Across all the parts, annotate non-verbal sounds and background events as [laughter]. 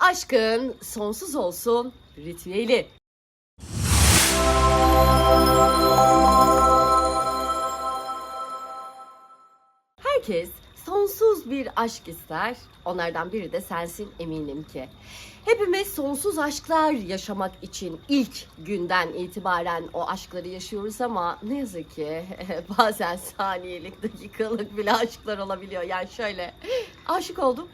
Aşkın sonsuz olsun ritüeli. Herkes sonsuz bir aşk ister. Onlardan biri de sensin eminim ki. Hepimiz sonsuz aşklar yaşamak için ilk günden itibaren o aşkları yaşıyoruz ama ne yazık ki [laughs] bazen saniyelik, dakikalık bile aşklar olabiliyor. Yani şöyle aşık oldum.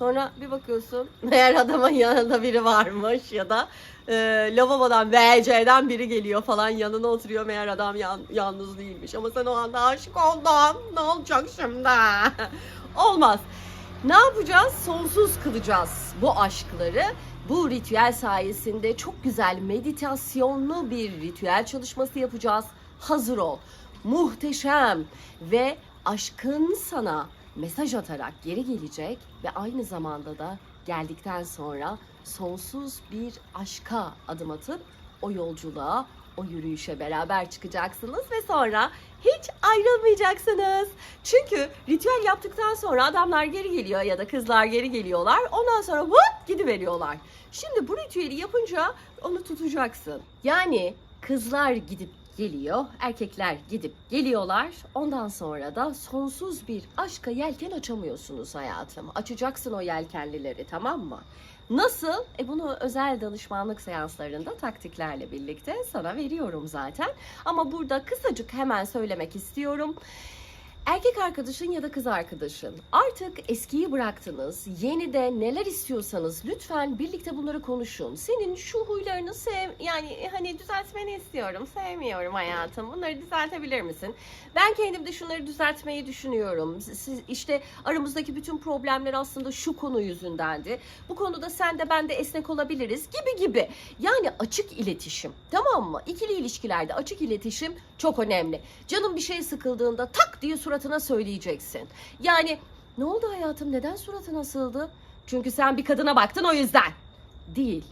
Sonra bir bakıyorsun [laughs] meğer adamın yanında biri varmış ya da e, lavabodan VC'den biri geliyor falan yanına oturuyor meğer adam yan- yalnız değilmiş. Ama sen o anda aşık oldun. Ne olacak şimdi? [laughs] Olmaz. Ne yapacağız? Sonsuz kılacağız bu aşkları. Bu ritüel sayesinde çok güzel meditasyonlu bir ritüel çalışması yapacağız. Hazır ol. Muhteşem ve aşkın sana mesaj atarak geri gelecek ve aynı zamanda da geldikten sonra sonsuz bir aşka adım atıp o yolculuğa, o yürüyüşe beraber çıkacaksınız ve sonra hiç ayrılmayacaksınız. Çünkü ritüel yaptıktan sonra adamlar geri geliyor ya da kızlar geri geliyorlar. Ondan sonra hop gidiveriyorlar. Şimdi bu ritüeli yapınca onu tutacaksın. Yani kızlar gidip geliyor, erkekler gidip geliyorlar. Ondan sonra da sonsuz bir aşka yelken açamıyorsunuz hayatım. Açacaksın o yelkenlileri tamam mı? Nasıl? E bunu özel danışmanlık seanslarında taktiklerle birlikte sana veriyorum zaten. Ama burada kısacık hemen söylemek istiyorum. Erkek arkadaşın ya da kız arkadaşın artık eskiyi bıraktınız. Yeni de neler istiyorsanız lütfen birlikte bunları konuşun. Senin şu huylarını sev yani hani düzeltmeni istiyorum. Sevmiyorum hayatım. Bunları düzeltebilir misin? Ben kendim de şunları düzeltmeyi düşünüyorum. Siz işte aramızdaki bütün problemler aslında şu konu yüzündendi. Bu konuda sen de ben de esnek olabiliriz gibi gibi. Yani açık iletişim. Tamam mı? İkili ilişkilerde açık iletişim çok önemli. Canım bir şey sıkıldığında tak diye suratına söyleyeceksin. Yani ne oldu hayatım neden suratın asıldı? Çünkü sen bir kadına baktın o yüzden. Değil.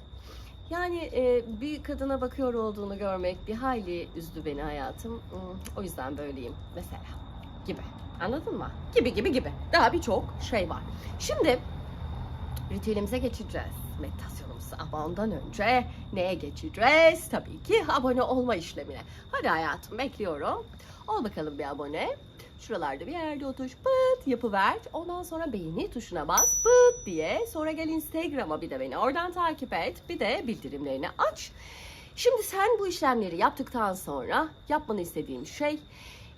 Yani e, bir kadına bakıyor olduğunu görmek bir hayli üzdü beni hayatım. Hmm, O yüzden böyleyim mesela gibi. Anladın mı? Gibi gibi gibi. Daha birçok şey var. Şimdi ritüelimize geçeceğiz. Meditasyonumuza ama ondan önce neye geçeceğiz? Tabii ki abone olma işlemine. Hadi hayatım bekliyorum. Ol bakalım bir abone. Şuralarda bir yerde otur pıt yapıver. Ondan sonra beğeni tuşuna bas pıt diye. Sonra gel Instagram'a bir de beni oradan takip et. Bir de bildirimlerini aç. Şimdi sen bu işlemleri yaptıktan sonra yapmanı istediğim şey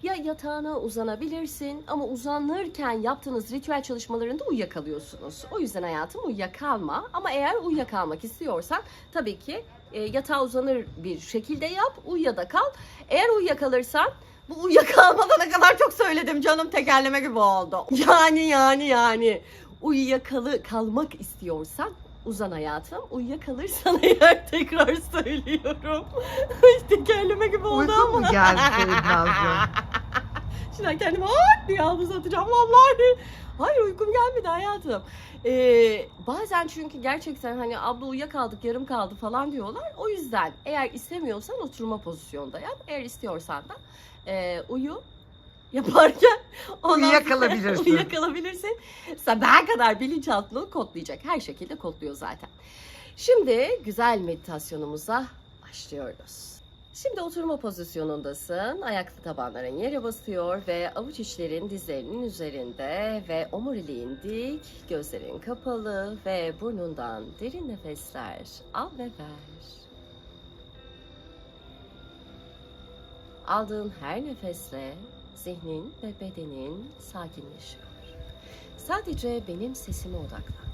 ya yatağına uzanabilirsin ama uzanırken yaptığınız ritüel çalışmalarında uyuyakalıyorsunuz. O yüzden hayatım uyuyakalma ama eğer uyuyakalmak istiyorsan tabii ki e, yatağa uzanır bir şekilde yap, uyuyada kal. Eğer uyuyakalırsan bu uyuyakalmada ne kadar çok söyledim canım tekerleme gibi oldu. [laughs] Yani yani yani uyuyakalı kalmak istiyorsan uzan hayatım. Uyuyakalırsan [laughs] eğer tekrar söylüyorum. [laughs] tekerleme gibi oldu Uyku ama. mu geldi senin Nazlı? [laughs] Şimdi kendimi hop diye havuz atacağım vallahi. Hayır uykum gelmedi hayatım. Ee, bazen çünkü gerçekten hani abla uyuyakaldık yarım kaldı falan diyorlar. O yüzden eğer istemiyorsan oturma pozisyonda yap. Eğer istiyorsan da e, uyu yaparken ondan Uyuyakalabilirsin. [laughs] uyuyakalabilirsin. Sabaha kadar bilinçaltını kodlayacak. Her şekilde kodluyor zaten. Şimdi güzel meditasyonumuza başlıyoruz. Şimdi oturma pozisyonundasın. Ayaklı tabanların yere basıyor ve avuç içlerin dizlerinin üzerinde ve omuriliğin dik, gözlerin kapalı ve burnundan derin nefesler al ve ver. Aldığın her nefesle zihnin ve bedenin sakinleşiyor. Sadece benim sesime odaklan.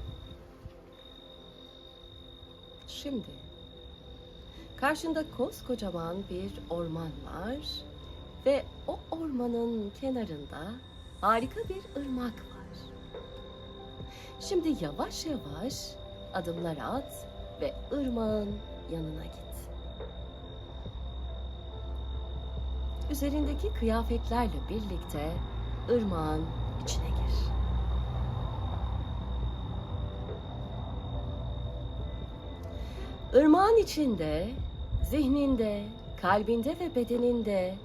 Şimdi Karşında koskocaman bir orman var ve o ormanın kenarında harika bir ırmak var. Şimdi yavaş yavaş adımlar at ve ırmağın yanına git. Üzerindeki kıyafetlerle birlikte ırmağın içine gir. Irmağın içinde, zihninde, kalbinde ve bedeninde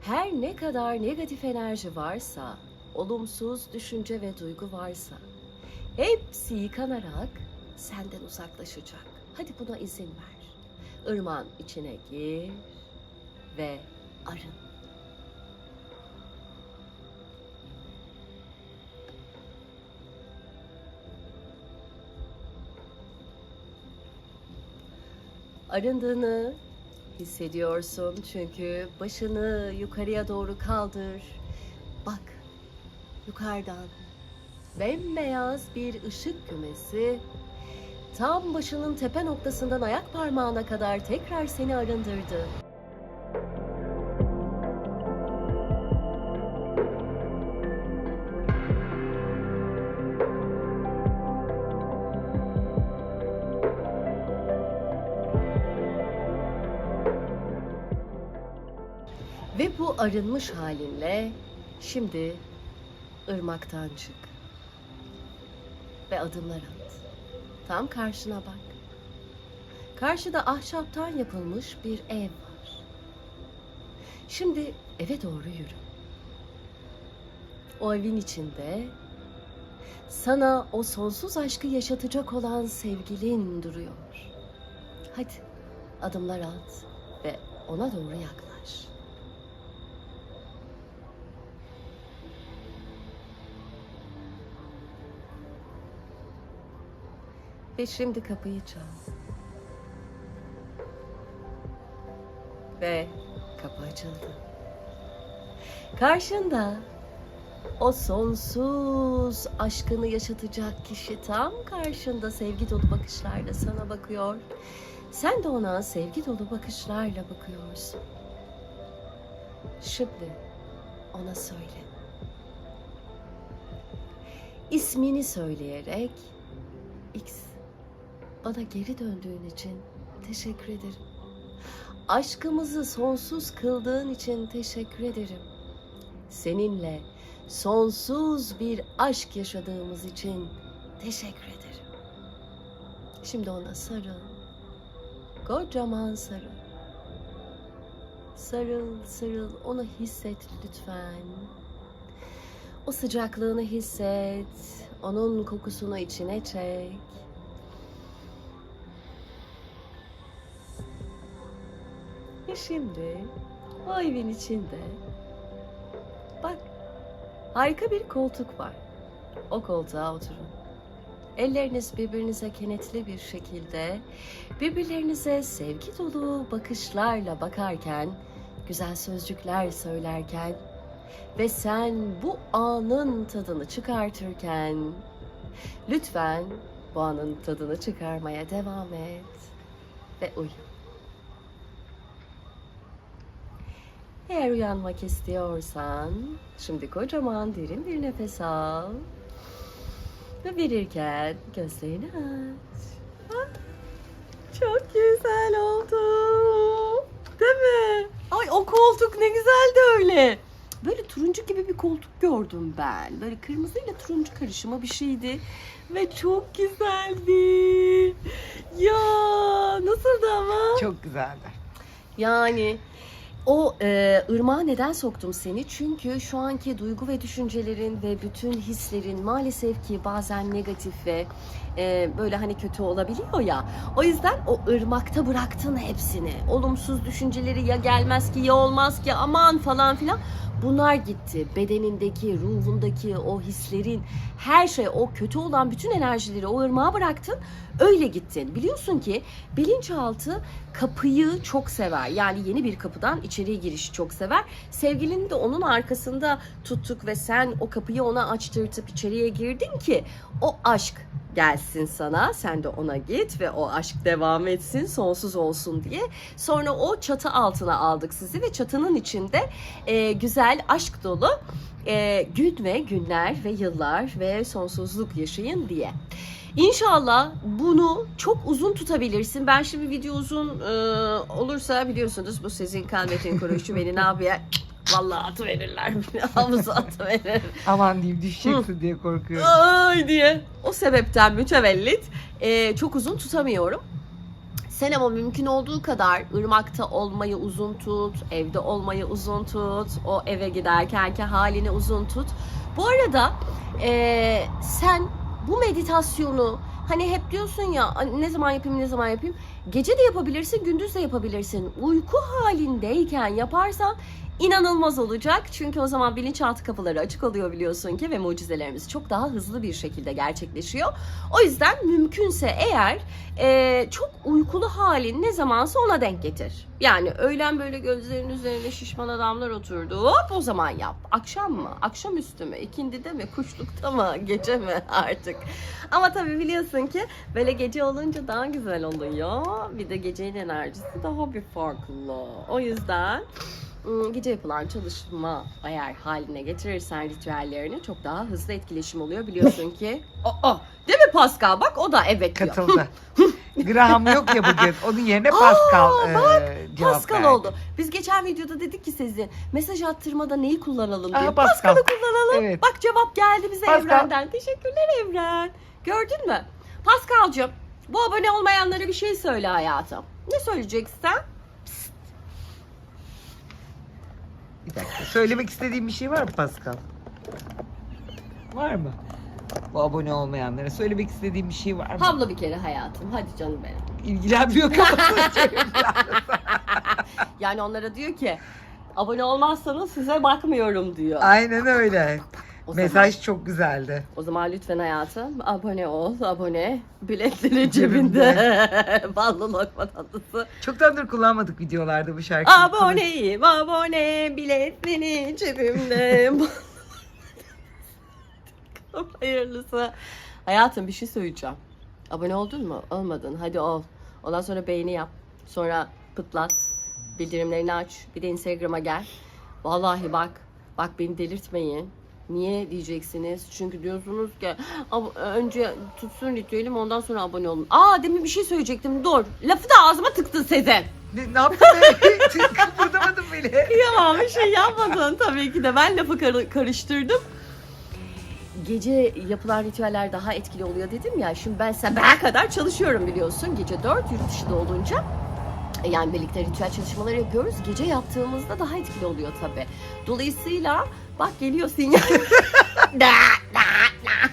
her ne kadar negatif enerji varsa, olumsuz düşünce ve duygu varsa, hepsi yıkanarak senden uzaklaşacak. Hadi buna izin ver. Irmağın içine gir ve arın. Arındığını hissediyorsun çünkü başını yukarıya doğru kaldır. Bak yukarıdan bembeyaz bir ışık kümesi tam başının tepe noktasından ayak parmağına kadar tekrar seni arındırdı. Arınmış halinle şimdi ırmaktan çık. Ve adımlar at. Tam karşına bak. Karşıda ahşaptan yapılmış bir ev var. Şimdi eve doğru yürü. O evin içinde sana o sonsuz aşkı yaşatacak olan sevgilin duruyor. Hadi adımlar at ve ona doğru yaklaş. Ve şimdi kapıyı çal. Ve kapı açıldı. Karşında o sonsuz aşkını yaşatacak kişi tam karşında sevgi dolu bakışlarla sana bakıyor. Sen de ona sevgi dolu bakışlarla bakıyorsun. Şimdi ona söyle. İsmini söyleyerek X bana geri döndüğün için teşekkür ederim. Aşkımızı sonsuz kıldığın için teşekkür ederim. Seninle sonsuz bir aşk yaşadığımız için teşekkür ederim. Şimdi ona sarıl. Kocaman sarıl. Sarıl, sarıl. Onu hisset lütfen. O sıcaklığını hisset. Onun kokusunu içine çek. Şimdi o evin içinde bak harika bir koltuk var. O koltuğa oturun. Elleriniz birbirinize kenetli bir şekilde birbirlerinize sevgi dolu bakışlarla bakarken, güzel sözcükler söylerken ve sen bu anın tadını çıkartırken lütfen bu anın tadını çıkarmaya devam et ve uyu. Eğer uyanmak istiyorsan şimdi kocaman derin bir nefes al. Ve verirken gözlerini aç. Bak, Çok güzel oldu. Değil mi? Ay o koltuk ne güzeldi öyle. Böyle turuncu gibi bir koltuk gördüm ben. Böyle kırmızıyla turuncu karışımı bir şeydi. Ve çok güzeldi. Ya nasıldı ama? Çok güzeldi. Yani o e, ırmağa neden soktum seni? Çünkü şu anki duygu ve düşüncelerin ve bütün hislerin maalesef ki bazen negatif ve e, böyle hani kötü olabiliyor ya. O yüzden o ırmakta bıraktın hepsini. Olumsuz düşünceleri ya gelmez ki ya olmaz ki aman falan filan. Bunlar gitti. Bedenindeki, ruhundaki o hislerin, her şey, o kötü olan bütün enerjileri o ırmağa bıraktın. Öyle gittin. Biliyorsun ki bilinçaltı kapıyı çok sever. Yani yeni bir kapıdan içeriye girişi çok sever. Sevgilini de onun arkasında tuttuk ve sen o kapıyı ona açtırtıp içeriye girdin ki o aşk gelsin sana. Sen de ona git ve o aşk devam etsin, sonsuz olsun diye. Sonra o çatı altına aldık sizi ve çatının içinde e, güzel aşk dolu e, gün ve günler ve yıllar ve sonsuzluk yaşayın diye. İnşallah bunu çok uzun tutabilirsin. Ben şimdi video uzun e, olursa biliyorsunuz bu sizin kalmetin koruyuşu beni ne yapıyor? [laughs] Vallahi atı verirler [laughs] beni. Havuza atı verir. Aman diyeyim düşeceksin diye korkuyorum. Ay diye. O sebepten mütevellit e, çok uzun tutamıyorum. Sen ama mümkün olduğu kadar ırmakta olmayı uzun tut, evde olmayı uzun tut, o eve giderkenki halini uzun tut. Bu arada e, sen bu meditasyonu Hani hep diyorsun ya "Ay, ne zaman yapayım ne zaman yapayım. Gece de yapabilirsin, gündüz de yapabilirsin. Uyku halindeyken yaparsan inanılmaz olacak. Çünkü o zaman bilinçaltı kapıları açık oluyor biliyorsun ki ve mucizelerimiz çok daha hızlı bir şekilde gerçekleşiyor. O yüzden mümkünse eğer e, çok uykulu halin ne zamansa ona denk getir. Yani öğlen böyle gözlerinin üzerine şişman adamlar oturdu. Hop o zaman yap. Akşam mı? Akşamüstü mü? İkindide mi? Kuşlukta mı? [laughs] Gece mi artık? Ama tabii biliyorsun ki böyle gece olunca daha güzel oluyor. Bir de gecenin enerjisi daha bir farklı. O yüzden gece yapılan çalışma eğer haline getirirsen ritüellerini çok daha hızlı etkileşim oluyor biliyorsun [laughs] ki. Aa, değil mi Pascal? Bak o da evet diyor. Katıldı. [laughs] Graham yok ya bugün. Onun yerine Pascal Aa, e, cevap Pascal verdi. oldu. Biz geçen videoda dedik ki Sezin mesaj attırmada neyi kullanalım diye. Pascal. Pascal'ı kullanalım. Evet. Bak cevap geldi bize Pascal. Evren'den. Teşekkürler Evren. Gördün mü? Pascal'cığım bu abone olmayanlara bir şey söyle hayatım. Ne söyleyeceksin sen? Bir dakika. Söylemek istediğim bir şey var mı Pascal? Var mı? Bu abone olmayanlara söylemek istediğim bir şey var mı? Havla bir kere hayatım. Hadi canım benim. İlgilenmiyor kafasını [laughs] [laughs] Yani onlara diyor ki abone olmazsanız size bakmıyorum diyor. Aynen öyle. O zaman- Mesaj çok güzeldi. O zaman lütfen hayatım abone ol, abone. Biletleri Cebimde. cebinde. [laughs] Ballı lokma tatlısı. Çoktandır kullanmadık videolarda bu şarkıyı. Aboneyim, abone. Biletleri cebimde. [laughs] Hayırlısı. Hayatım bir şey söyleyeceğim. Abone oldun mu? Olmadın. Hadi ol. Ondan sonra beğeni yap. Sonra pıtlat. Bildirimlerini aç. Bir de Instagram'a gel. Vallahi bak. Bak beni delirtmeyin. Niye diyeceksiniz? Çünkü diyorsunuz ki "Ab- önce tutsun ritüelim ondan sonra abone olun. Aa demin bir şey söyleyecektim. Dur. Lafı da ağzıma tıktın Sezen. Ne, ne yaptın be? [laughs] Kıpırdamadım bile. Kıyamam bir şey yapmadın tabii ki de. Ben lafı kar- karıştırdım. Gece yapılan ritüeller daha etkili oluyor dedim ya. Şimdi ben sabaha kadar çalışıyorum biliyorsun. Gece 4 yurt dışında olunca. Yani birlikte ritüel çalışmaları yapıyoruz. Gece yaptığımızda daha etkili oluyor tabii. Dolayısıyla bak geliyor sinyal. [laughs] Da, da, da.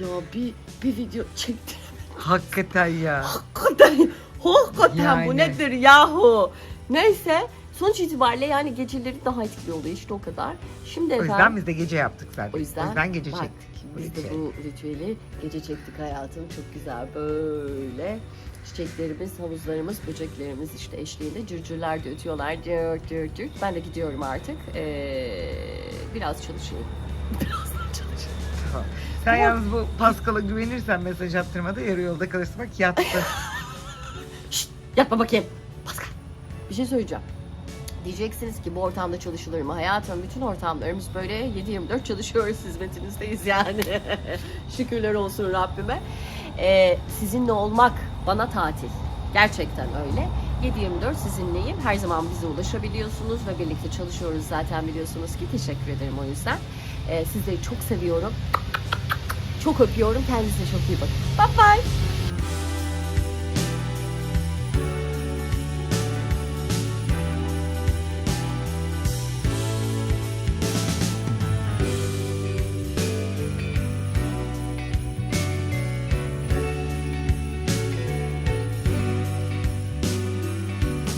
ya bir, bir video çektim. Hakikaten ya. Hakikaten, hakikaten bu Yani. nedir yahu? Neyse sonuç itibariyle yani geceleri daha etkili oluyor işte o kadar. Şimdi O efendim yüzden biz de gece yaptık zaten. o yüzden, gece bak, çektik. bu Biz de bu ritüeli gece çektik hayatım. Çok güzel böyle çiçeklerimiz, havuzlarımız, böceklerimiz işte eşliğinde cırcırlar da ötüyorlar. Cır cır cır. Ben de gidiyorum artık. Ee, biraz çalışayım. [laughs] Biraz daha çalışayım. [laughs] Sen yalnız bu Pascal'a güvenirsen mesaj attırmada yarı yolda kalırsın bak yattı. [laughs] Şşt, yapma bakayım. Pascal. Bir şey söyleyeceğim. Diyeceksiniz ki bu ortamda çalışılır mı? Hayatım bütün ortamlarımız böyle 7-24 çalışıyoruz hizmetinizdeyiz yani. Şükürler olsun Rabbime. Ee, sizinle olmak bana tatil. Gerçekten öyle. 7-24 sizinleyim. Her zaman bize ulaşabiliyorsunuz ve birlikte çalışıyoruz zaten biliyorsunuz ki. Teşekkür ederim o yüzden. Ee, sizleri çok seviyorum. Çok öpüyorum. Kendinize çok iyi bakın. Bye bye.